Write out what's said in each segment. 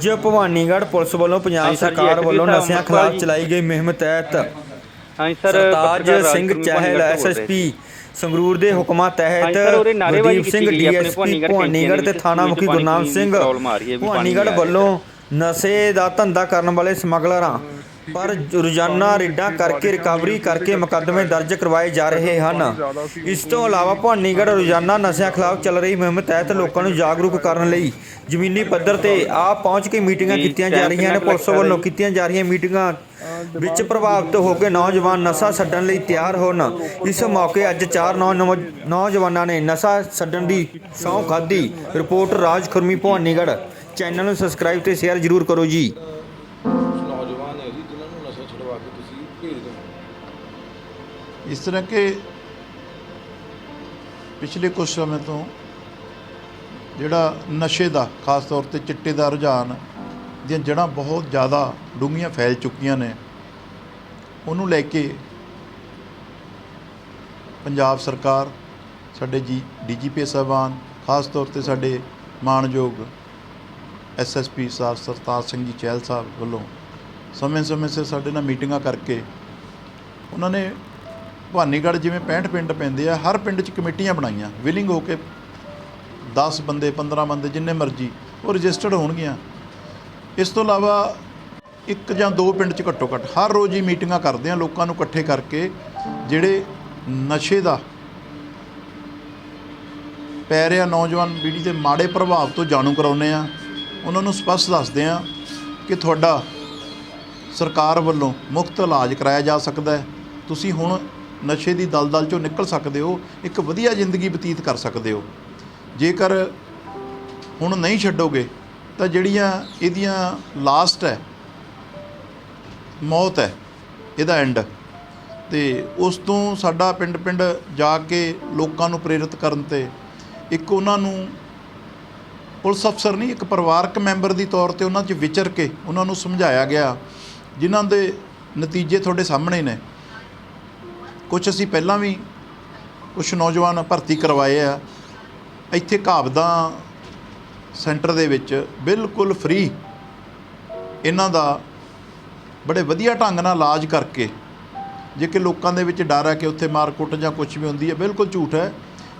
ਅੱਜ ਭਵਾਨੀਗੜ੍ਹ ਪੁਲਿਸ ਵੱਲੋਂ ਪੰਜਾਬ ਸਰਕਾਰ ਵੱਲੋਂ ਨਸ਼ਿਆਂ ਖਿਲਾਫ। ਚਲਾਈ ਗਈ ਮੁਹਿੰਮ ਤਹਿਤ ਹਾਂਜੀ ਸਰ ਸਰਤਾਜ ਸਿੰਘ ਚਾਹਲ ਐਸਐਸਪੀ ਸੰਗਰੂਰ ਦੇ ਹੁਕਮਾਂ ਤਹਿਤ ਗੁਰਦੀਪ ਸਿੰਘ ਡੀਐਸਪੀ ਭਵਾਨੀਗੜ੍ਹ ਤੇ ਥਾਣਾ ਮੁਖੀ ਗੁਰਨਾਮ ਸਿੰਘ ਭਵਾਨੀਗੜ੍ਹ। ਵੱਲੋਂ ਨਸ਼ੇ ਦਾ ਧੰਦਾ ਕਰਨ ਵਾਲੇ ਸਮਗਲਰਾਂ ਪਰ ਰੋਜ਼ਾਨਾ ਰੇਡਾਂ ਕਰਕੇ ਰਿਕਵਰੀ ਕਰਕੇ ਮੁਕੱਦਮੇ ਦਰਜ ਕਰਵਾਏ ਜਾ ਰਹੇ ਹਨ। ਇਸ ਤੋਂ ਇਲਾਵਾ ਭਵਾਨੀਗੜ੍ਹ ਰੋਜ਼ਾਨਾ ਨਸ਼ਿਆਂ ਖਿਲਾਫ ਚੱਲ ਰਹੀ ਮੁਹਿੰਮ ਤਹਿਤ ਲੋਕਾਂ ਨੂੰ ਜਾਗਰੂਕ ਕਰਨ ਲਈ ਜ਼ਮੀਨੀ ਪੱਧਰ ਤੇ ਆਪ ਪਹੁੰਚ ਕੇ ਮੀਟਿੰਗਾਂ ਕੀਤੀਆਂ ਜਾ ਰਹੀਆਂ ਨੇ। ਪੁਲਿਸ ਵੱਲੋਂ ਕੀਤੀਆਂ ਜਾ ਰਹੀਆਂ ਮੀਟਿੰਗਾਂ ਵਿੱਚ ਪ੍ਰਭਾਵਿਤ ਹੋ ਕੇ ਨੌਜਵਾਨ ਨਸ਼ਾ ਛੱਡਣ ਲਈ ਤਿਆਰ ਹੋਣ। ਇਸ ਮੌਕੇ ਅੱਜ ਚਾਰ ਨੌਜਵਾਨਾਂ ਨੇ ਨਸ਼ਾ ਛੱਡਣ ਦੀ ਸਹੁੰ ਖਾਧੀ। ਰਿਪੋਰਟ ਰਾਜ ਖੁਰਮੀ ਭਵਾਨੀਗੜ੍ਹ ਚੈਨਲ ਨੂੰ ਸਬਸਕ੍ਰਾਈਬ ਤੇ ਸ਼ੇਅਰ ਜ਼ਰੂਰ ਕਰੋ ਜੀ। ਇਸ ਤਰ੍ਹਾਂ ਕਿ ਪਿਛਲੇ ਕੁਝ ਸਮੇਂ ਤੋਂ ਜਿਹੜਾ ਨਸ਼ੇ ਦਾ, ਖਾਸ ਤੌਰ ਤੇ ਚਿੱਟੇ ਦਾ ਰੁਝਾਨ ਦੀਆਂ ਜੜ੍ਹਾਂ ਬਹੁਤ ਜ਼ਿਆਦਾ ਡੂੰਘੀਆਂ ਫੈਲ ਚੁੱਕੀਆਂ ਨੇ, ਉਹਨੂੰ ਲੈ ਕੇ ਪੰਜਾਬ ਸਰਕਾਰ, ਸਾਡੇ ਜੀ, ਡੀਜੀਪੀ ਸਾਹਿਬਾਨ, ਖਾਸ ਤੌਰ ਤੇ ਸਾਡੇ ਮਾਣਯੋਗ ਐਸਐਸਪੀ ਸਾਹਿਬ, ਸਰਤਾਜ ਸਿੰਘ ਜੀ ਚਹਿਲ ਸਾਹਿਬ ਵੱਲੋਂ ਸਮੇਂ-ਸਮੇਂ ਸਿਰ ਸਾਡੇ ਨਾਲ ਮੀਟਿੰਗਾਂ ਕਰਕੇ ਉਹਨਾਂ ਨੇ ਭਵਾਨੀਗੜ੍ਹ ਜਿਵੇਂ 65 ਪਿੰਡ ਪੈਂਦੇ ਆ, ਹਰ ਪਿੰਡ 'ਚ ਕਮੇਟੀਆਂ ਬਣਾਈਆਂ ਵਿਲਿੰਗ ਹੋ ਕੇ 10 ਬੰਦੇ 15 ਬੰਦੇ, ਜਿੰਨੇ ਮਰਜ਼ੀ ਉਹ ਰਜਿਸਟਰਡ ਹੋਣਗੀਆਂ। ਇਸ ਤੋਂ ਇਲਾਵਾ ਇੱਕ ਜਾਂ ਦੋ ਪਿੰਡ 'ਚ ਘੱਟੋ ਘੱਟ ਹਰ ਰੋਜ਼ ਹੀ ਮੀਟਿੰਗਾਂ ਕਰਦੇ ਆ, ਲੋਕਾਂ ਨੂੰ ਇਕੱਠੇ ਕਰਕੇ ਜਿਹੜੇ ਨਸ਼ੇ ਦਾ ਪੈ ਰਿਹਾ, ਨੌਜਵਾਨ ਪੀੜ੍ਹੀ ਦੇ ਮਾੜੇ ਪ੍ਰਭਾਵ ਤੋਂ ਜਾਣੂ ਕਰਾਉਂਦੇ ਆ, ਉਹਨਾਂ ਨੂੰ ਸਪਸ਼ਟ ਦੱਸਦੇ ਆ ਕਿ ਤੁਹਾਡਾ ਸਰਕਾਰ ਵੱਲੋਂ ਮੁਫਤ ਇਲਾਜ ਕਰਾਇਆ ਜਾ ਸਕਦਾ ਹੈ। ਤੁਸੀਂ ਹੁਣ ਨਸ਼ੇ ਦੀ ਦਲਦਲ ਚੋਂ ਨਿਕਲ ਸਕਦੇ ਹੋ, ਇੱਕ ਵਧੀਆ ਜ਼ਿੰਦਗੀ ਬਤੀਤ ਕਰ ਸਕਦੇ ਹੋ। ਜੇਕਰ ਹੁਣ ਨਹੀਂ ਛੱਡੋਗੇ, ਤਾਂ ਜਿਹੜੀਆਂ ਇਹਦੀਆਂ ਲਾਸਟ ਹੈ, ਮੌਤ ਹੈ, ਇਹਦਾ ਐਂਡ ਤੇ ਉਸ ਤੋਂ ਸਾਡਾ ਪਿੰਡ ਪਿੰਡ ਜਾ ਕੇ ਲੋਕਾਂ ਨੂੰ ਪ੍ਰੇਰਿਤ ਕਰਨ ਤੇ ਇੱਕ ਉਹਨਾਂ ਨੂੰ ਪੁਲਿਸ ਅਫਸਰ ਨਹੀਂ, ਇੱਕ ਪਰਿਵਾਰਕ ਮੈਂਬਰ ਦੀ ਤੌਰ ਤੇ ਉਹਨਾਂ 'ਚ ਵਿਚਰ ਕੇ ਉਹਨਾਂ ਨੂੰ ਸਮਝਾਇਆ ਗਿਆ, ਜਿਨ੍ਹਾਂ ਦੇ ਨਤੀਜੇ ਤੁਹਾਡੇ ਸਾਹਮਣੇ ਨੇ। ਕੁਝ ਅਸੀਂ ਪਹਿਲਾਂ ਵੀ ਕੁਝ ਨੌਜਵਾਨ ਭਰਤੀ ਕਰਵਾਏ ਆ। ਇੱਥੇ ਘਾਬਦਾ ਸੈਂਟਰ ਦੇ ਵਿੱਚ ਬਿਲਕੁਲ ਫ੍ਰੀ ਇਹਨਾਂ ਦਾ ਬੜੇ ਵਧੀਆ ਢੰਗ ਨਾਲ ਇਲਾਜ ਕਰਕੇ, ਜੇ ਕਿ ਲੋਕਾਂ ਦੇ ਵਿੱਚ ਡਰ ਹੈ ਕਿ ਉੱਥੇ ਮਾਰਕੁੱਟ ਜਾਂ ਕੁਝ ਵੀ ਹੁੰਦੀ ਹੈ, ਬਿਲਕੁਲ ਝੂਠ ਹੈ।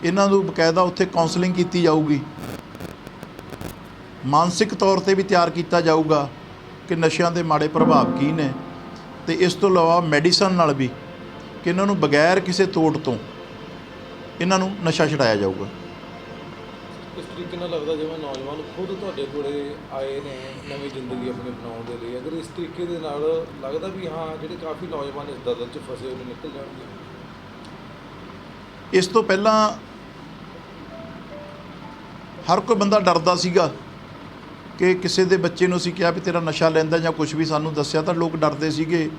ਇਹਨਾਂ ਨੂੰ ਬਕਾਇਦਾ ਉੱਥੇ ਕਾਉਂਸਲਿੰਗ ਕੀਤੀ ਜਾਊਗੀ। ਮਾਨਸਿਕ ਤੌਰ ਤੇ ਵੀ ਤਿਆਰ ਕੀਤਾ ਜਾਊਗਾ ਕਿ ਨਸ਼ਿਆਂ ਦੇ ਮਾੜੇ ਪ੍ਰਭਾਵ ਕੀ ਨੇ। ਤੇ ਇਸ ਤੋਂ ਇਲਾਵਾ ਮੈਡੀਸਨ ਨਾਲ ਵੀ ਕਿ ਇਹਨਾਂ ਨੂੰ ਬਗੈਰ ਕਿਸੇ ਤੋੜ ਤੋਂ ਇਹਨਾਂ ਨੂੰ ਨਸ਼ਾ ਛਡਾਇਆ ਜਾਊਗਾ। ਇਸ ਤਰੀਕੇ ਨਾਲ ਲੱਗਦਾ ਜਿਵੇਂ ਨੌਜਵਾਨ ਖੁਦ ਤੁਹਾਡੇ ਕੋਲੇ ਆਏ ਨੇ ਨਵੀਂ ਜ਼ਿੰਦਗੀ ਆਪਣੀ ਬਣਾਉਣ ਦੇ ਲਈ। ਅਗਰ ਇਸ ਤਰੀਕੇ ਦੇ ਨਾਲ ਲੱਗਦਾ ਵੀ ਹਾਂ ਜਿਹੜੇ ਕਾਫੀ ਨੌਜਵਾਨ ਇਸ ਦਲਦਲ 'ਚ ਫਸੇ ਹੋਏ ਨੇ ਨਿਕਲ ਜਾਣਗੇ। ਇਸ ਤੋਂ ਪਹਿਲਾਂ ਹਰ ਕੋਈ ਬੰਦਾ ਡਰਦਾ ਸੀਗਾ ਕਿ ਕਿਸੇ ਦੇ ਬੱਚੇ ਨੂੰ ਅਸੀਂ ਕਿਹਾ ਵੀ ਤੇਰਾ ਨਸ਼ਾ ਲੈਂਦਾ ਜਾਂ ਕੁਝ ਵੀ ਸਾਨੂੰ ਦੱਸਿਆ ਤਾਂ ਲੋਕ ਡਰਦੇ ਸੀਗੇ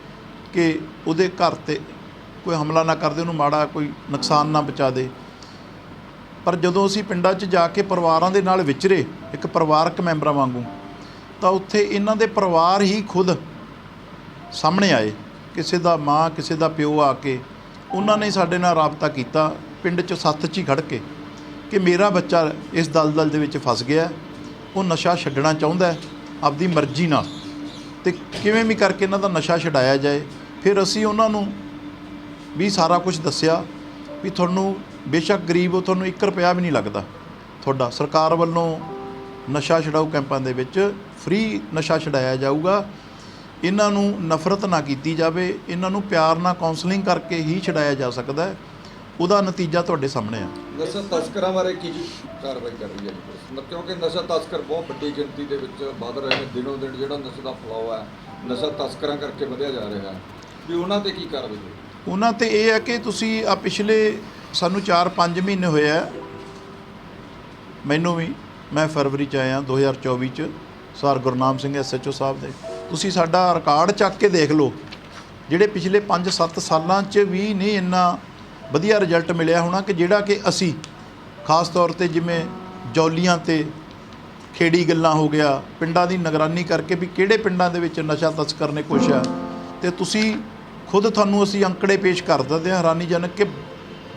ਕਿ ਉਹਦੇ ਘਰ ਤੇ ਕੋਈ ਹਮਲਾ ਨਾ ਕਰਦੇ, ਉਹਨੂੰ ਮਾੜਾ ਕੋਈ ਨੁਕਸਾਨ ਨਾ ਪਹੁੰਚਾ ਦੇ। ਪਰ ਜਦੋਂ ਅਸੀਂ ਪਿੰਡਾਂ 'ਚ ਜਾ ਕੇ ਪਰਿਵਾਰਾਂ ਦੇ ਨਾਲ ਵਿਚਰੇ, ਇੱਕ ਪਰਿਵਾਰਕ ਮੈਂਬਰਾਂ ਵਾਂਗੂ, ਤਾਂ ਉੱਥੇ ਇਹਨਾਂ ਦੇ ਪਰਿਵਾਰ ਹੀ ਖੁਦ ਸਾਹਮਣੇ ਆਏ। ਕਿਸੇ ਦਾ ਮਾਂ, ਕਿਸੇ ਦਾ ਪਿਓ ਆ ਕੇ ਉਹਨਾਂ ਨੇ ਸਾਡੇ ਨਾਲ ਰਾਬਤਾ ਕੀਤਾ, ਪਿੰਡ 'ਚ ਸੱਥ 'ਚ ਹੀ ਖੜ ਕੇ ਕਿ ਮੇਰਾ ਬੱਚਾ ਇਸ ਦਲਦਲ ਦੇ ਵਿੱਚ ਫਸ ਗਿਆ, ਉਹ ਨਸ਼ਾ ਛੱਡਣਾ ਚਾਹੁੰਦਾ ਆਪਦੀ ਮਰਜ਼ੀ ਨਾਲ। ਤੇ ਕਿਵੇਂ ਵੀ ਕਰਕੇ ਇਹਨਾਂ ਦਾ ਨਸ਼ਾ ਛਡਾਇਆ ਜਾਏ, ਫਿਰ ਅਸੀਂ ਉਹਨਾਂ ਨੂੰ ਵੀ ਸਾਰਾ ਕੁਝ ਦੱਸਿਆ ਵੀ ਤੁਹਾਨੂੰ ਬੇਸ਼ੱਕ ਗਰੀਬ ਹੋ, ਤੁਹਾਨੂੰ 1 ਰੁਪਿਆ ਵੀ ਨਹੀਂ ਲੱਗਦਾ ਤੁਹਾਡਾ। ਸਰਕਾਰ ਵੱਲੋਂ ਨਸ਼ਾ ਛਡਾਊ ਕੈਂਪਾਂ ਦੇ ਵਿੱਚ ਫ੍ਰੀ ਨਸ਼ਾ ਛਡਾਇਆ ਜਾਊਗਾ। ਇਹਨਾਂ ਨੂੰ ਨਫ਼ਰਤ ਨਾ ਕੀਤੀ ਜਾਵੇ, ਇਹਨਾਂ ਨੂੰ ਪਿਆਰ ਨਾਲ ਕਾਉਂਸਲਿੰਗ ਕਰਕੇ ਹੀ ਛਡਾਇਆ ਜਾ ਸਕਦਾ ਹੈ। ਉਹਦਾ ਨਤੀਜਾ ਤੁਹਾਡੇ ਸਾਹਮਣੇ ਆ। ਨਸ਼ਾ ਤਸਕਰਾਂ ਬਾਰੇ ਕੀ ਕਾਰਵਾਈ ਕਰ ਰਹੀ ਹੈ ਜੀ ਕਿਉਂਕਿ ਨਸ਼ਾ ਤਸਕਰ ਬਹੁਤ ਵੱਡੀ ਗਿਣਤੀ ਦੇ ਵਿੱਚ ਵੱਧ ਰਹੇ ਨੇ, ਦਿਨੋਂ ਦਿਨ ਜਿਹੜਾ ਨਸ਼ੇ ਦਾ ਫਲਾਅ ਹੈ, ਨਸ਼ਾ ਤਸਕਰਾਂ ਕਰਕੇ ਵਧਿਆ ਜਾ ਰਿਹਾ ਹੈ। ਵੀ ਉਹਨਾਂ ਤੇ ਕੀ ਕਾਰਵਾਈ ਹੋਈ ਉਹਨਾਂ ਤੇ ਇਹ ਹੈ ਕਿ ਤੁਸੀਂ ਆ ਪਿਛਲੇ ਸਾਨੂੰ 4-5 ਮਹੀਨੇ ਹੋਏ ਆ। ਮੈਨੂੰ ਵੀ, ਮੈਂ ਫਰਵਰੀ ਚ ਆਇਆ 2024 ਚ, ਸਰ ਗੁਰਨਾਮ ਸਿੰਘ ਐਸਐਚਓ ਸਾਹਿਬ ਦੇ। ਤੁਸੀਂ ਸਾਡਾ ਰਿਕਾਰਡ ਚੱਕ ਕੇ ਦੇਖ ਲਓ, ਜਿਹੜੇ ਪਿਛਲੇ 5-7 ਸਾਲਾਂ ਚ ਵੀ ਨਹੀਂ ਇੰਨਾ ਵਧੀਆ ਰਿਜ਼ਲਟ ਮਿਲਿਆ ਹੋਣਾ ਕਿ ਜਿਹੜਾ ਕਿ ਅਸੀਂ ਖਾਸ ਤੌਰ ਤੇ ਜਿਵੇਂ ਜੌਲੀਆਂ ਤੇ ਖੇੜੀ ਗੱਲਾਂ ਹੋ ਗਿਆ, ਪਿੰਡਾਂ ਦੀ ਨਿਗਰਾਨੀ ਕਰਕੇ ਵੀ ਕਿਹੜੇ ਪਿੰਡਾਂ ਦੇ ਵਿੱਚ ਨਸ਼ਾ ਤਸਕਰ ਨੇ ਕੁਛ ਆ। ਤੇ ਤੁਸੀਂ ਖੁਦ ਤੁਹਾਨੂੰ ਅਸੀਂ ਅੰਕੜੇ ਪੇਸ਼ ਕਰ ਦਿੰਦੇ ਹਾਂ ਹੈਰਾਨੀਜਨਕ ਕਿ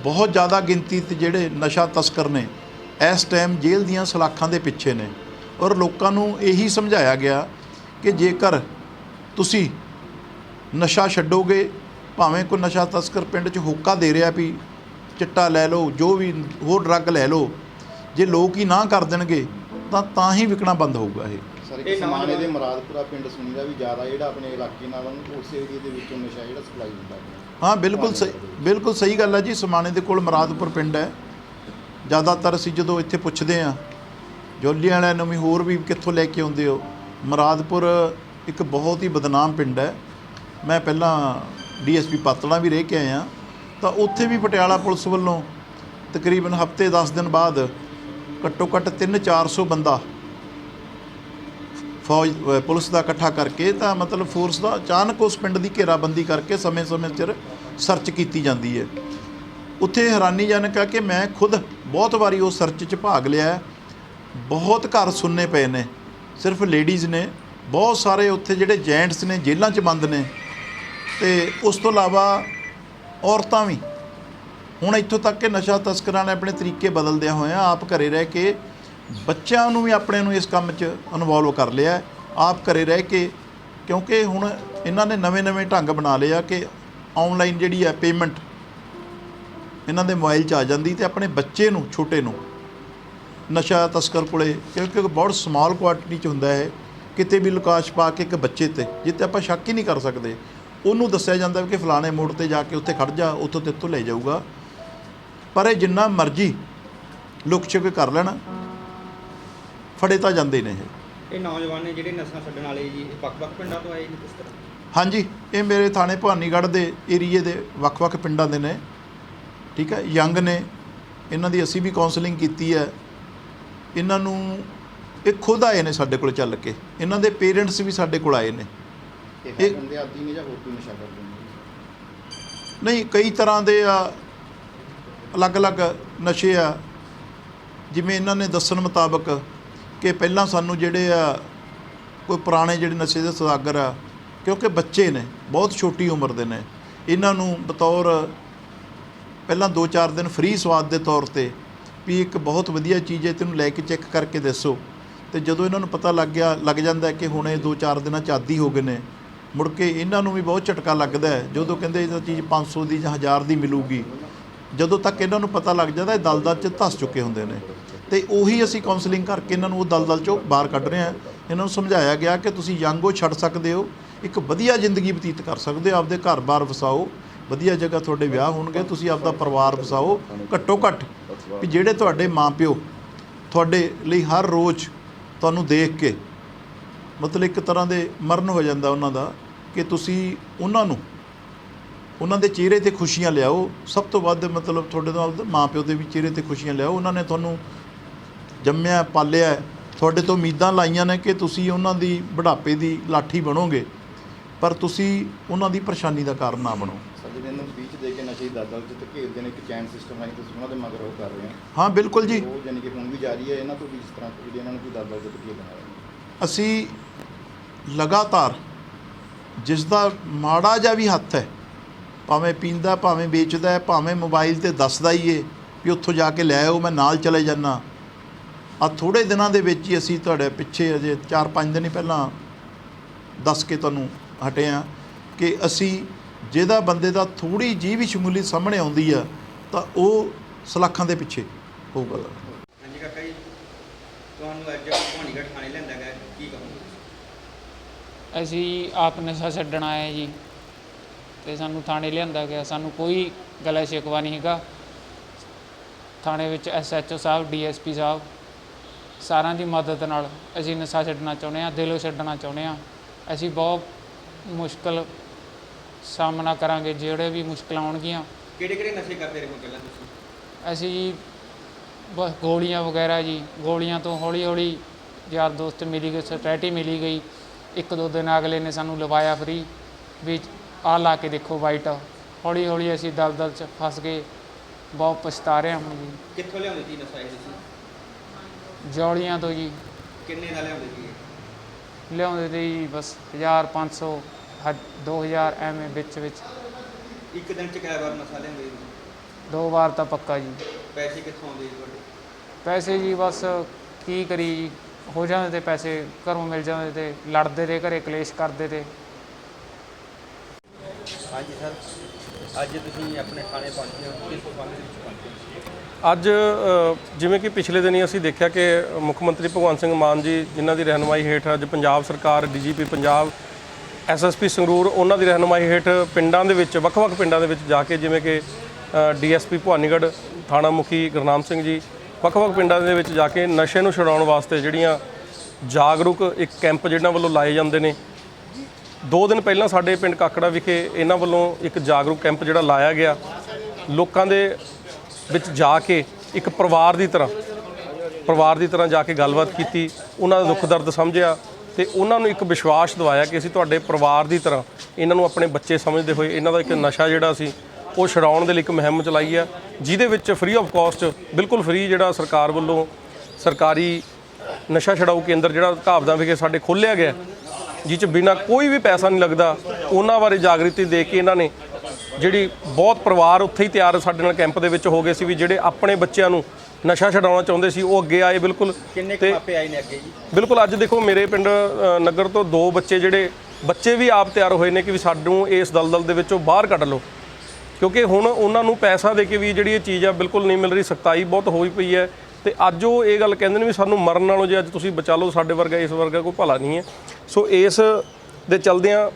ਬਹੁਤ ਜ਼ਿਆਦਾ ਗਿਣਤੀ ਤੇ ਜਿਹੜੇ ਨਸ਼ਾ ਤਸਕਰ ਨੇ, ਇਸ ਟਾਈਮ ਜੇਲ੍ਹ ਦੀਆਂ ਸਲਾਖਾਂ ਦੇ ਪਿੱਛੇ ਨੇ। ਔਰ ਲੋਕਾਂ ਨੂੰ ਇਹੀ ਸਮਝਾਇਆ ਗਿਆ ਕਿ ਜੇਕਰ ਤੁਸੀਂ ਨਸ਼ਾ ਛੱਡੋਗੇ, ਭਾਵੇਂ ਕੋਈ ਨਸ਼ਾ ਤਸਕਰ ਪਿੰਡ 'ਚ ਹੋਕਾ ਦੇ ਰਿਹਾ ਵੀ, ਚਿੱਟਾ ਲੈ ਲਓ, ਜੋ ਵੀ ਹੋਰ ਡਰੱਗ ਲੈ ਲਓ, ਜੇ ਲੋਕ ਹੀ ਨਾ ਕਰ ਦੇਣਗੇ, ਤਾਂ ਤਾਂ ਹੀ ਵਿਕਣਾ ਬੰਦ ਹੋਊਗਾ ਇਹ। ਸਰ ਇਹ ਇੱਕ ਸਮਾਣੇ ਨੌਜਵਾਨ- ਦੇ ਮਰਾਦਪੁਰਾ ਪਿੰਡ ਸੁਣੀ ਦਾ ਵੀ ਜ਼ਿਆਦਾ ਜਿਹੜਾ ਆਪਣੇ ਇਲਾਕੇ ਨਾਲੋਂ ਉਸ ਏਰੀਏ ਦੇ ਵਿੱਚੋਂ ਨਸ਼ਾ ਜਿਹੜਾ ਸਪਲਾਈ ਹੁੰਦਾ ਹੈ ਹਾਂ ਬਿਲਕੁਲ ਸਹੀ ਬਿਲਕੁਲ ਸਹੀ ਗੱਲ ਹੈ ਜੀ ਸਮਾਣੇ ਦੇ ਕੋਲ ਮਰਾਦਪੁਰ ਪਿੰਡ ਹੈ। ਜ਼ਿਆਦਾਤਰ ਅਸੀਂ ਜਦੋਂ ਇੱਥੇ ਪੁੱਛਦੇ ਹਾਂ ਜੋਲੀ ਵਾਲਿਆਂ ਨੂੰ ਵੀ ਹੋਰ ਵੀ ਕਿੱਥੋਂ ਲੈ ਕੇ ਆਉਂਦੇ ਹੋ ਮਰਾਦਪੁਰ ਇੱਕ ਬਹੁਤ ਹੀ ਬਦਨਾਮ ਪਿੰਡ ਹੈ। ਮੈਂ ਪਹਿਲਾਂ ਡੀਐਸਪੀ ਪਾਤੜਾ ਵੀ ਰਹਿ ਕੇ ਆਇਆ ਤਾਂ ਉੱਥੇ ਵੀ ਪਟਿਆਲਾ ਪੁਲਿਸ ਵੱਲੋਂ ਤਕਰੀਬਨ ਹਫ਼ਤੇ 10 ਦਿਨ ਬਾਅਦ ਘੱਟੋ ਘੱਟ 3-400 ਬੰਦਾ ਫੌਜ ਪੁਲਿਸ ਦਾ ਇਕੱਠਾ ਕਰਕੇ ਤਾਂ ਮਤਲਬ ਫੋਰਸ ਦਾ ਅਚਾਨਕ ਉਸ ਪਿੰਡ ਦੀ ਘੇਰਾਬੰਦੀ ਕਰਕੇ ਸਮੇਂ-ਸਮੇਂ ਸਿਰ ਸਰਚ ਕੀਤੀ ਜਾਂਦੀ ਹੈ। ਉੱਥੇ ਹੈਰਾਨੀਜਨਕ ਆ ਕਿ ਮੈਂ ਖੁਦ ਬਹੁਤ ਵਾਰੀ ਉਹ ਸਰਚ 'ਚ ਭਾਗ ਲਿਆ ਬਹੁਤ ਘਰ ਸੁੰਨੇ ਪਏ ਨੇ। ਸਿਰਫ ਲੇਡੀਜ਼ ਨੇ। ਬਹੁਤ ਸਾਰੇ ਉੱਥੇ ਜਿਹੜੇ ਜੈਂਟਸ ਨੇ, ਜੇਲ੍ਹਾਂ 'ਚ ਬੰਦ ਨੇ। ਤੇ ਉਸ ਤੋਂ ਇਲਾਵਾ ਔਰਤਾਂ ਵੀ। ਹੁਣ ਇੱਥੋਂ ਤੱਕ ਕਿ ਨਸ਼ਾ ਤਸਕਰਾਂ ਨੇ ਆਪਣੇ ਤਰੀਕੇ ਬਦਲਦਿਆਂ ਹੋਇਆਂ ਆਪ ਘਰੇ ਰਹਿ ਕੇ ਬੱਚਿਆਂ ਨੂੰ ਵੀ ਆਪਣੇ ਨੂੰ ਇਸ ਕੰਮ 'ਚ ਇਨਵੋਲਵ ਕਰ ਲਿਆ ਆਪ ਘਰੇ ਰਹਿ ਕੇ, ਕਿਉਂਕਿ ਹੁਣ ਇਹਨਾਂ ਨੇ ਨਵੇਂ-ਨਵੇਂ ਢੰਗ ਬਣਾ ਲਿਆ ਕਿ ਆਨਲਾਈਨ ਜਿਹੜੀ ਹੈ ਪੇਮੈਂਟ ਇਹਨਾਂ ਦੇ ਮੋਬਾਈਲ 'ਚ ਆ ਜਾਂਦੀ ਤੇ ਆਪਣੇ ਬੱਚੇ ਨੂੰ, ਛੋਟੇ ਨੂੰ ਨਸ਼ਾ ਤਸਕਰ ਕੋਲੇ, ਕਿਉਂਕਿ ਬਹੁਤ ਸਮਾਲ ਕੁਆਂਟੀਟੀ 'ਚ ਹੁੰਦਾ ਹੈ। ਕਿਤੇ ਵੀ ਲੁਕਾਸ਼ ਪਾ ਕੇ ਇੱਕ ਬੱਚੇ ਤੇ ਜਿੱਤੇ ਆਪਾਂ ਸ਼ੱਕ ਹੀ ਨਹੀਂ ਕਰ ਸਕਦੇ। ਉਹਨੂੰ ਦੱਸਿਆ ਜਾਂਦਾ ਕਿ ਫਲਾਣੇ ਮੋੜ ਤੇ ਜਾ ਕੇ ਉੱਥੇ ਖੜ ਜਾ, ਉੱਥੋਂ ਤੇ ਉੱਥੋਂ ਲੈ ਜਾਊਗਾ। ਪਰ ਇਹ ਜਿੰਨਾ ਮਰਜ਼ੀ ਲੁਕ ਛੁਪ ਕੇ ਕਰ ਲੈਣ ਫੜੇ ਤਾਂ ਜਾਂਦੇ ਨੇ ਇਹ। ਇਹ ਨੌਜਵਾਨ ਨੇ ਜਿਹੜੇ ਨਸ਼ਾ ਛੱਡਣ ਵਾਲੇ ਜੀ ਇਹ ਵੱਖ-ਵੱਖ ਪਿੰਡਾਂ ਤੋਂ ਆਏ ਨੇ ਕਿਸ ਤਰ੍ਹਾਂ? ਹਾਂਜੀ ਇਹ ਮੇਰੇ ਥਾਣੇ ਭਵਾਨੀਗੜ੍ਹ ਦੇ ਏਰੀਏ ਦੇ ਵੱਖ-ਵੱਖ ਪਿੰਡਾਂ ਦੇ ਨੇ। ਠੀਕ ਹੈ ਯੰਗ ਨੇ ਇਹਨਾਂ ਦੀ ਅਸੀਂ ਵੀ ਕਾਉਂਸਲਿੰਗ ਕੀਤੀ ਹੈ। ਇਹਨਾਂ ਨੂੰ ਇਹ ਖੁਦ ਆਏ ਨੇ ਸਾਡੇ ਕੋਲ ਚੱਲ ਕੇ। ਇਹਨਾਂ ਦੇ ਪੇਰੈਂਟਸ ਵੀ ਸਾਡੇ ਕੋਲ ਆਏ ਨੇ। ਇਹ ਬੰਦੇ ਆਦੀ ਨੇ ਜਾਂ ਹੋਰ ਕੋਈ ਨਸ਼ਾ ਕਰਦੇ ਨੇ? ਨਹੀਂ ਕਈ ਤਰ੍ਹਾਂ ਦੇ ਆ ਅਲੱਗ-ਅਲੱਗ ਨਸ਼ੇ ਆ। ਜਿਵੇਂ ਇਹਨਾਂ ਨੇ ਦੱਸਣ ਮੁਤਾਬਕ ਕਿ ਪਹਿਲਾਂ ਸਾਨੂੰ ਜਿਹੜੇ ਆ, ਕੋਈ ਪੁਰਾਣੇ ਜਿਹੜੇ ਨਸ਼ੇ ਦੇ ਸੌਦਾਗਰ ਆ, ਕਿਉਂਕਿ ਬੱਚੇ ਨੇ, ਬਹੁਤ ਛੋਟੀ ਉਮਰ ਦੇ ਨੇ, ਇਹਨਾਂ ਨੂੰ ਬਤੌਰ ਪਹਿਲਾਂ 2-4 ਦਿਨ ਫ੍ਰੀ ਸਵਾਦ ਦੇ ਤੌਰ ਤੇ ਵੀ ਇੱਕ ਬਹੁਤ ਵਧੀਆ ਚੀਜ਼ ਹੈ ਤੈਨੂੰ ਲੈ ਕੇ ਚੈੱਕ ਕਰਕੇ ਦੱਸੋ। ਤੇ ਜਦੋਂ ਇਹਨਾਂ ਨੂੰ ਪਤਾ ਲੱਗ ਗਿਆ, ਲੱਗ ਜਾਂਦਾ ਕਿ ਹੁਣ ਇਹ 2-4 ਦਿਨਾਂ ਚ ਆਦੀ ਹੋ ਗਏ ਨੇ, ਮੁੜ ਕੇ ਇਹਨਾਂ ਨੂੰ ਵੀ ਬਹੁਤ ਝਟਕਾ ਲੱਗਦਾ ਹੈ, ਜਦੋਂ ਕਹਿੰਦੇ ਇਹ ਤਾਂ ਚੀਜ਼ 500 ਦੀ ਜਾਂ 1000 ਦੀ ਮਿਲੂਗੀ, ਜਦੋਂ ਤੱਕ ਇਹਨਾਂ ਨੂੰ ਪਤਾ ਲੱਗ ਜਾਂਦਾ, ਇਹ ਦਲਦਲ 'ਚ ਧਸ ਚੁੱਕੇ ਹੁੰਦੇ ਨੇ। ਤੇ ਉਹੀ ਅਸੀਂ ਕਾਉਂਸਲਿੰਗ ਕਰਕੇ ਇਹਨਾਂ ਨੂੰ ਉਹ ਦਲਦਲ 'ਚੋਂ ਬਾਹਰ ਕੱਢ ਰਹੇ ਹਾਂ। ਇਹਨਾਂ ਨੂੰ ਸਮਝਾਇਆ ਗਿਆ ਕਿ ਤੁਸੀਂ ਯੰਗ ਯੰਗੋ ਛੱਡ ਸਕਦੇ ਹੋ। ਇੱਕ ਵਧੀਆ ਜ਼ਿੰਦਗੀ ਬਤੀਤ ਕਰ ਸਕਦੇ ਹੋ, ਆਪਦੇ ਘਰ-ਬਾਰ ਵਸਾਓ। ਵਧੀਆ ਜਗ੍ਹਾ ਤੁਹਾਡੇ ਵਿਆਹ ਹੋਣਗੇ, ਤੁਸੀਂ ਆਪਦਾ ਪਰਿਵਾਰ ਵਸਾਓ। ਘੱਟੋ ਘੱਟ ਵੀ ਜਿਹੜੇ ਤੁਹਾਡੇ ਮਾਪਿਓ ਤੁਹਾਡੇ ਲਈ ਹਰ ਰੋਜ਼ ਤੁਹਾਨੂੰ ਦੇਖ ਕੇ, ਮਤਲਬ ਇੱਕ ਤਰ੍ਹਾਂ ਦੇ ਮਰਨ ਹੋ ਜਾਂਦਾ ਉਹਨਾਂ ਦਾ ਕਿ ਤੁਸੀਂ ਉਹਨਾਂ ਨੂੰ, ਉਹਨਾਂ ਦੇ ਚਿਹਰੇ ਤੇ ਖੁਸ਼ੀਆਂ ਲਿਆਓ। ਸਭ ਤੋਂ ਵੱਧ ਮਤਲਬ ਤੁਹਾਡੇ ਨਾਲ ਆਪਦੇ ਮਾਪਿਓ ਦੇ ਵੀ ਚਿਹਰੇ ਤੇ ਖੁਸ਼ੀਆਂ ਲਿਆਓ। ਉਹਨਾਂ ਨੇ ਤੁਹਾਨੂੰ ਜੰਮਿਆ ਪਾਲਿਆ ਤੁਹਾਡੇ ਤੋਂ ਉਮੀਦਾਂ ਲਾਈਆਂ ਨੇ ਕਿ ਤੁਸੀਂ ਉਹਨਾਂ ਦੀ ਬੁਢਾਪੇ ਦੀ ਲਾਠੀ ਬਣੋਗੇ। ਪਰ ਤੁਸੀਂ ਉਹਨਾਂ ਦੀ ਪਰੇਸ਼ਾਨੀ ਦਾ ਕਾਰਨ ਨਾ ਬਣੋ। ਸਰ ਜਿਹੜੇ ਇਹਨਾਂ ਨੂੰ ਸਪੀਚ ਦੇ ਕੇ ਨਸ਼ੇ ਦੀ ਦਲਦਲ ਚ ਧਕੇਲਦੇ ਨੇ ਇੱਕ ਚੈਨ ਸਿਸਟਮ ਰਾਹੀਂ ਤੁਸੀਂ ਉਹਨਾਂ ਦੇ ਮਗਰ ਉਹ ਕਰ ਰਹੇ ਹੋ। ਹਾਂ ਬਿਲਕੁਲ ਜੀ। ਉਹ ਯਾਨੀ ਕਿ ਹੁਣ ਵੀ ਜਾਰੀ ਹੈ ਇਹਨਾਂ ਤੋਂ ਵੀ ਇਸ ਤਰ੍ਹਾਂ ਜਿਹੜੀ ਇਹਨਾਂ ਨੂੰ ਕੋਈ ਦਲਦਲ ਚ ਧਕੇਲ ਬਣਾ ਰਹੇ ਨੇ। ਅਸੀਂ ਲਗਾਤਾਰ ਜਿਸ ਦਾ ਮਾੜਾ ਜਿਹਾ ਵੀ ਹੱਥ ਹੈ ਭਾਵੇਂ ਪੀਂਦਾ ਭਾਵੇਂ ਵੇਚਦਾ ਹੈ ਭਾਵੇਂ ਮੋਬਾਈਲ ਤੇ ਦੱਸਦਾ ਹੀ ਏ ਵੀ ਉੱਥੋਂ ਜਾ ਕੇ ਲੈ ਆਓ ਮੈਂ ਨਾਲ ਚਲੇ ਜਾਣਾ ਆ ਥੋੜੇ ਦਿਨਾਂ ਦੇ ਵਿੱਚ ਹੀ ਅਸੀਂ ਤੁਹਾਡੇ ਪਿੱਛੇ ਅਜੇ 4-5 ਦਿਨ ਹੀ ਪਹਿਲਾਂ ਦੱਸ ਕੇ ਤੁਹਾਨੂੰ ਹਟੇ ਆ ਕਿ ਅਸੀਂ ਜਿਹਦਾ ਬੰਦੇ ਦਾ ਥੋੜੀ ਜਿਹੀ ਵੀ ਸ਼ਮੂਲੀਅਤ ਸਾਹਮਣੇ ਆਉਂਦੀ ਆ ਤਾਂ ਉਹ ਸਲਾਖਾਂ ਦੇ ਪਿੱਛੇ ਹੋਊਗਾ। ਹਾਂਜੀ ਕਾਕਾ ਜੀ ਤੁਹਾਨੂੰ ਅੱਜ ਭਵਾਨੀਗੜ੍ਹ ਥਾਣੇ ਲੈਂਦਾ ਗਿਆ ਕੀ ਕਹੋਗੇ ਅਸੀਂ ਆਪ ਨਸ਼ਾ ਛੱਡਣ ਆਏ ਜੀ ਤੇ ਸਾਨੂੰ ਥਾਣੇ ਲਿਆਂਦਾ ਗਿਆ। ਸਾਨੂੰ ਕੋਈ ਗਲਾ ਸ਼ਿਕਵਾ ਨਹੀਂ ਹੈਗਾ। ਥਾਣੇ ਵਿੱਚ ਐਸਐਚਓ ਸਾਹਿਬ ਡੀਐਸਪੀ ਸਾਹਿਬ ਸਾਰਿਆਂ ਦੀ ਮਦਦ ਨਾਲ ਅਸੀਂ ਨਸ਼ਾ ਛੱਡਣਾ ਚਾਹੁੰਦੇ ਹਾਂ ਦਿਲੋਂ ਛੱਡਣਾ ਚਾਹੁੰਦੇ ਹਾਂ। ਅਸੀਂ ਬਹੁਤ ਮੁਸ਼ਕਲ ਸਾਹਮਣਾ ਕਰਾਂਗੇ ਜਿਹੜੇ ਵੀ ਮੁਸ਼ਕਲਾਂ ਆਉਣਗੀਆਂ। ਕਿਹੜੇ ਕਿਹੜੇ ਨਸ਼ੇ ਕਰਦੇ ਰਹੇ ਹੋ ਪਹਿਲਾਂ ਤੁਸੀਂ? ਅਸੀਂ ਜੀ ਬਸ ਗੋਲੀਆਂ ਵਗੈਰਾ ਜੀ ਗੋਲੀਆਂ ਤੋਂ ਹੌਲੀ ਹੌਲੀ ਯਾਰ ਦੋਸਤ ਮਿਲੀ ਗਏ ਸਟ੍ਰੈਟੀ ਮਿਲੀ ਗਈ। ਇੱਕ ਦੋ ਦਿਨ ਅਗਲੇ ਨੇ ਸਾਨੂੰ ਲਵਾਇਆ ਫਰੀ ਵੀ ਆਹ ਲਾ ਕੇ ਦੇਖੋ ਵਾਈਟ ਹੌਲੀ ਹੌਲੀ ਅਸੀਂ ਦਲਦਲ ਚ ਫਸ ਗਏ ਬਹੁਤ ਪਛਤਾ ਰਹੇ ਹਾਂ ਹੁਣ ਜੀ। ਕਿੱਥੋਂ ਲਿਆਉਂਦੇ ਸੀ ਨਸ਼ਾ ਇਹ ਤੁਸੀਂ? ਜੌਲੀਆਂ ਤੋਂ ਜੀ। ਕਿੰਨੇ ਦਾ ਲਿਆਉਂਦੇ ਸੀ ਲਿਆਉਂਦੇ ਤੇ ਜੀ ਬਸ 1000 500 ਹੱਦ 2000 ਐਵੇਂ ਵਿੱਚ ਵਿੱਚ। ਇੱਕ ਦਿਨ ਚ ਕਿੰਨੇ ਵਾਰ ਨਸ਼ਾ ਲਿਆਉਂਦੇ ਸੀ? ਦੋ ਵਾਰ ਤਾਂ ਪੱਕਾ ਜੀ। ਪੈਸੇ ਕਿੱਥੋਂ ਆਉਂਦੇ ਸੀ ਤੁਹਾਡੇ? ਪੈਸੇ ਜੀ ਬਸ ਕੀ ਕਰੀ ਜੀ ਹੋ ਜਾਂਦੇ ਤੇ ਪੈਸੇ ਘਰੋਂ ਮਿਲ ਜਾਂਦੇ ਤੇ ਲੜਦੇ ਤੇ ਘਰੇ ਕਲੇਸ਼ ਕਰਦੇ ਤੇ। ਹਾਂਜੀ ਸਰ ਅੱਜ ਤੁਸੀਂ ਆਪਣੇ ਥਾਣੇ ਪਹੁੰਚੇ ਹੋ ਕਿਸ ਸੰਬੰਧ ਵਿੱਚ ਪਹੁੰਚੇ ਹੋ? ਅੱਜ ਜਿਵੇਂ ਕਿ ਪਿਛਲੇ ਦਿਨੀ ਅਸੀਂ ਦੇਖਿਆ ਕਿ ਮੁੱਖ ਮੰਤਰੀ ਭਗਵੰਤ ਸਿੰਘ ਮਾਨ ਜੀ ਜਿਨ੍ਹਾਂ ਦੀ ਰਹਿਨੁਮਾਈ ਹੇਠ ਅੱਜ ਪੰਜਾਬ ਸਰਕਾਰ, ਡੀਜੀਪੀ ਪੰਜਾਬ ਐਸਐਸਪੀ ਸੰਗਰੂਰ, ਉਹਨਾਂ ਦੀ ਰਹਿਨੁਮਾਈ ਹੇਠ ਪਿੰਡਾਂ ਦੇ ਵਿੱਚ, ਵੱਖ-ਵੱਖ ਪਿੰਡਾਂ ਦੇ ਵਿੱਚ ਜਾ ਕੇ ਜਿਵੇਂ ਕਿ ਡੀਐਸਪੀ ਭਵਾਨੀਗੜ੍ਹ, ਥਾਣਾ ਮੁਖੀ ਗੁਰਨਾਮ ਸਿੰਘ ਜੀ, ਵੱਖ-ਵੱਖ ਪਿੰਡਾਂ ਦੇ ਵਿੱਚ ਜਾ ਕੇ ਨਸ਼ੇ ਨੂੰ ਛੁਡਾਉਣ ਵਾਸਤੇ ਜਿਹੜੀਆਂ ਜਾਗਰੂਕ ਇੱਕ ਕੈਂਪ ਜਿਹਨਾਂ ਵੱਲੋਂ ਲਾਏ ਜਾਂਦੇ ਨੇ। ਦੋ ਦਿਨ ਪਹਿਲਾਂ ਸਾਡੇ ਪਿੰਡ ਕਾਕੜਾ ਵਿਖੇ ਇਹਨਾਂ ਵੱਲੋਂ ਇੱਕ ਜਾਗਰੂਕ ਕੈਂਪ ਜਿਹੜਾ ਲਾਇਆ ਗਿਆ। ਲੋਕਾਂ ਦੇ ਵਿੱਚ ਜਾ ਕੇ ਇੱਕ ਪਰਿਵਾਰ ਦੀ ਤਰ੍ਹਾਂ, ਪਰਿਵਾਰ ਦੀ ਤਰ੍ਹਾਂ ਜਾ ਕੇ ਗੱਲਬਾਤ ਕੀਤੀ, ਉਹਨਾਂ ਦਾ ਦੁੱਖ ਦਰਦ ਸਮਝਿਆ ਤੇ ਉਹਨਾਂ ਨੂੰ ਇੱਕ ਵਿਸ਼ਵਾਸ ਦਿਵਾਇਆ ਕਿ ਅਸੀਂ ਤੁਹਾਡੇ ਪਰਿਵਾਰ ਦੀ ਤਰ੍ਹਾਂ ਇਹਨਾਂ ਨੂੰ ਆਪਣੇ ਬੱਚੇ ਸਮਝਦੇ ਹੋਏ ਇਹਨਾਂ ਦਾ ਇੱਕ ਨਸ਼ਾ ਜਿਹੜਾ ਸੀ, ਉਹ ਛਡਾਉਣ ਦੇ ਲਈ ਇੱਕ ਮੁਹਿੰਮ ਚਲਾਈ ਆ, ਜਿਹਦੇ ਵਿੱਚ ਫ੍ਰੀ ਆਫ ਕਾਸਟ ਬਿਲਕੁਲ ਫ੍ਰੀ ਜਿਹੜਾ ਸਰਕਾਰ ਵੱਲੋਂ ਸਰਕਾਰੀ ਨਸ਼ਾ ਛਡਾਊ ਕੇਂਦਰ ਜਿਹੜਾ ਘਾਬਦਾਂ ਵਿਖੇ ਸਾਡੇ ਖੋਲ੍ਹਿਆ ਗਿਆ, ਜਿਹ 'ਚ ਬਿਨਾ ਕੋਈ ਵੀ ਪੈਸਾ ਨਹੀਂ ਲੱਗਦਾ, ਉਹਨਾਂ ਬਾਰੇ ਜਾਗਰਤੀ ਦੇ ਕੇ ਇਹਨਾਂ ਨੇ ਜਿਹੜੀ ਬਹੁਤ ਪਰਿਵਾਰ ਉੱਥੇ ਹੀ ਤਿਆਰ ਸਾਡੇ ਨਾਲ ਕੈਂਪ ਦੇ ਵਿੱਚ ਹੋ ਗਏ ਸੀ ਵੀ ਜਿਹੜੇ ਆਪਣੇ ਬੱਚਿਆਂ ਨੂੰ ਨਸ਼ਾ ਛਡਾਉਣਾ ਚਾਹੁੰਦੇ ਸੀ ਉਹ ਅੱਗੇ ਆਏ ਬਿਲਕੁਲ। ਕਿੰਨੇ ਕੁ ਤੇ ਮਾਪੇ ਆਏ ਨੇ ਅੱਗੇ ਜੀ? ਬਿਲਕੁਲ ਅੱਜ ਦੇਖੋ ਮੇਰੇ ਪਿੰਡ ਨਗਰ ਤੋਂ ਦੋ ਬੱਚੇ ਜਿਹੜੇ ਬੱਚੇ ਵੀ ਆਪ ਤਿਆਰ ਹੋਏ ਨੇ ਕਿ ਵੀ ਸਾਨੂੰ ਇਸ ਦਲਦਲ ਦੇ ਵਿੱਚੋਂ ਬਾਹਰ ਕੱਢ ਲਓ। ਕਿਉਂਕਿ ਹੁਣ ਉਹਨਾਂ ਨੂੰ ਪੈਸਾ ਦੇ ਕੇ ਵੀ ਜਿਹੜੀ ਇਹ ਚੀਜ਼ ਆ ਬਿਲਕੁਲ ਨਹੀਂ ਮਿਲ ਰਹੀ ਸਖਤਾਈ ਬਹੁਤ ਹੋਈ ਪਈ ਹੈ। ਤੇ ਅੱਜ ਉਹ ਇਹ ਗੱਲ ਕਹਿੰਦੇ ਨੇ ਵੀ ਸਾਨੂੰ ਮਰਨ ਨਾਲੋਂ ਜੇ ਅੱਜ ਤੁਸੀਂ ਬਚਾ ਲਓ ਸਾਡੇ ਵਰਗਾ ਇਸ ਵਰਗਾ ਕੋਈ ਭਲਾ ਨਹੀਂ ਹੈ। ਸੋ ਇਸ ਦੇ ਚਲਦਿਆਂ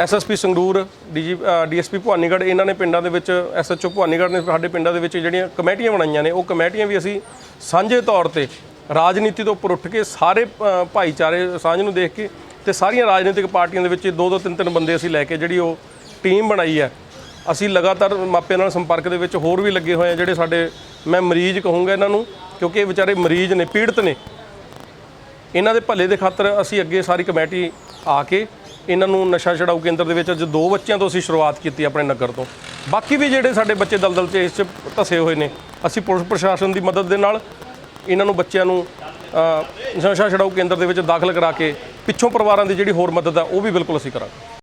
SSP Sangrur DG DSP Bhawanigarh, ਇਹਨਾਂ ਨੇ ਪਿੰਡਾਂ ਦੇ ਵਿੱਚ ਐਸਐਚਓ ਭਵਾਨੀਗੜ੍ਹ ਨੇ ਸਾਡੇ ਪਿੰਡਾਂ ਦੇ ਵਿੱਚ ਜਿਹੜੀਆਂ ਕਮੇਟੀਆਂ ਬਣਾਈਆਂ ਨੇ, ਉਹ ਕਮੇਟੀਆਂ ਵੀ ਅਸੀਂ ਸਾਂਝੇ ਤੌਰ ਤੇ ਰਾਜਨੀਤੀ ਤੋਂ ਉੱਪਰ ਉੱਠ ਕੇ ਸਾਰੇ ਭਾਈਚਾਰੇ ਸਾਂਝ ਨੂੰ ਦੇਖ ਕੇ ਤੇ ਸਾਰੀਆਂ ਰਾਜਨੀਤਿਕ ਪਾਰਟੀਆਂ ਦੇ ਵਿੱਚ ਦੋ ਦੋ ਤਿੰਨ ਤਿੰਨ ਬੰਦੇ ਅਸੀਂ ਲੈ ਕੇ ਜਿਹੜੀ ਉਹ ਟੀਮ ਬਣਾਈ ਹੈ। ਅਸੀਂ ਲਗਾਤਾਰ ਮਾਪਿਆਂ ਨਾਲ ਸੰਪਰਕ ਦੇ ਵਿੱਚ ਹੋਰ ਵੀ ਲੱਗੇ ਹੋਏ ਆ, ਜਿਹੜੇ ਸਾਡੇ, ਮੈਂ ਮਰੀਜ਼ ਕਹੂੰਗਾ ਇਹਨਾਂ ਨੂੰ, ਕਿਉਂਕਿ ਇਹ ਵਿਚਾਰੇ ਮਰੀਜ਼ ਨੇ, ਪੀੜਤ ਨੇ। ਇਹਨਾਂ ਦੇ ਭਲੇ ਦੇ ਖਾਤਰ ਅਸੀਂ ਅੱਗੇ ਸਾਰੀ ਕਮੇਟੀ ਆ ਕੇ ਇਹਨਾਂ ਨੂੰ ਨਸ਼ਾ ਛਡਾਊ ਕੇਂਦਰ ਦੇ ਵਿੱਚ ਅੱਜ ਦੋ ਬੱਚਿਆਂ ਤੋਂ ਅਸੀਂ ਸ਼ੁਰੂਆਤ ਕੀਤੀ ਆਪਣੇ ਨਗਰ ਤੋਂ। ਬਾਕੀ ਵੀ ਜਿਹੜੇ ਸਾਡੇ ਬੱਚੇ ਦਲਦਲ 'ਚ ਇਸ 'ਚ ਧਸੇ ਹੋਏ ਨੇ, ਅਸੀਂ ਪੁਲਿਸ ਪ੍ਰਸ਼ਾਸਨ ਦੀ ਮਦਦ ਦੇ ਨਾਲ ਇਹਨਾਂ ਨੂੰ ਬੱਚਿਆਂ ਨੂੰ ਨਸ਼ਾ ਛਡਾਊ ਕੇਂਦਰ ਦੇ ਵਿੱਚ ਦਾਖਲ ਕਰਾ ਕੇ ਪਿੱਛੋਂ ਪਰਿਵਾਰਾਂ ਦੀ ਜਿਹੜੀ ਹੋਰ ਮਦਦ ਆ, ਉਹ ਵੀ ਬਿਲਕੁਲ ਅਸੀਂ ਕਰਾਂਗੇ।